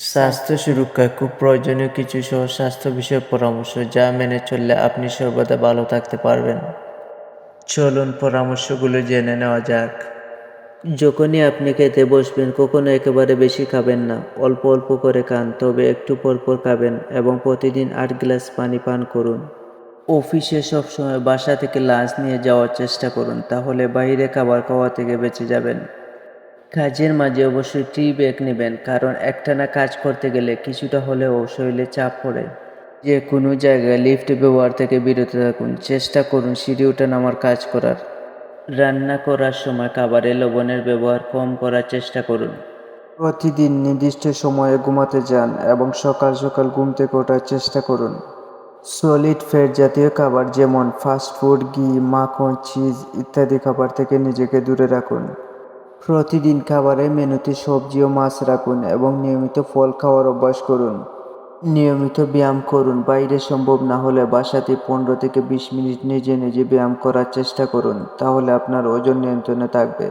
স্বাস্থ্য সুরক্ষায় খুব প্রয়োজনীয় কিছু সহ স্বাস্থ্য বিষয়ক পরামর্শ যা মেনে চললে আপনি সর্বদা ভালো থাকতে পারবেন। চলুন পরামর্শগুলো জেনে নেওয়া যাক। যখনই আপনি খেতে বসবেন, কখনো একেবারে বেশি খাবেন না। অল্প অল্প করে খান, তবে একটু পর পর খাবেন এবং প্রতিদিন আট গ্লাস পানি পান করুন। অফিসে সবসময় বাসা থেকে লাঞ্চ নিয়ে যাওয়ার চেষ্টা করুন, তাহলে বাইরে খাবার খাওয়া থেকে বেঁচে যাবেন। কাজের মাঝে অবশ্যই টি ব্রেক নেবেন, কারণ একটানা কাজ করতে গেলে কিছুটা হলেও শরীরে চাপ পড়ে। যে কোনো জায়গায় লিফট ব্যবহার থেকে বিরত থাকুন, চেষ্টা করুন সিঁড়ি ওঠা নামার কাজ করার। রান্না করার সময় খাবারে লবণের ব্যবহার কম করার চেষ্টা করুন। প্রতিদিন নির্দিষ্ট সময়ে ঘুমাতে যান এবং সকাল সকাল ঘুম থেকে ওঠার চেষ্টা করুন। সলিড ফ্যাট জাতীয় খাবার যেমন ফাস্ট ফুড ঘি, মাখন চিজ ইত্যাদি খাবার থেকে নিজেকে দূরে রাখুন। প্রতিদিন খাবারে মেনুতে সবজি ও মাছ রাখুন এবং নিয়মিত ফল খাওয়ার অভ্যাস করুন। নিয়মিত ব্যায়াম করুন। বাইরে সম্ভব না হলে বাসাতে পনেরো থেকে বিশ মিনিট নিজে নিজে ব্যায়াম করার চেষ্টা করুন, তাহলে আপনার ওজন নিয়ন্ত্রণে থাকবে।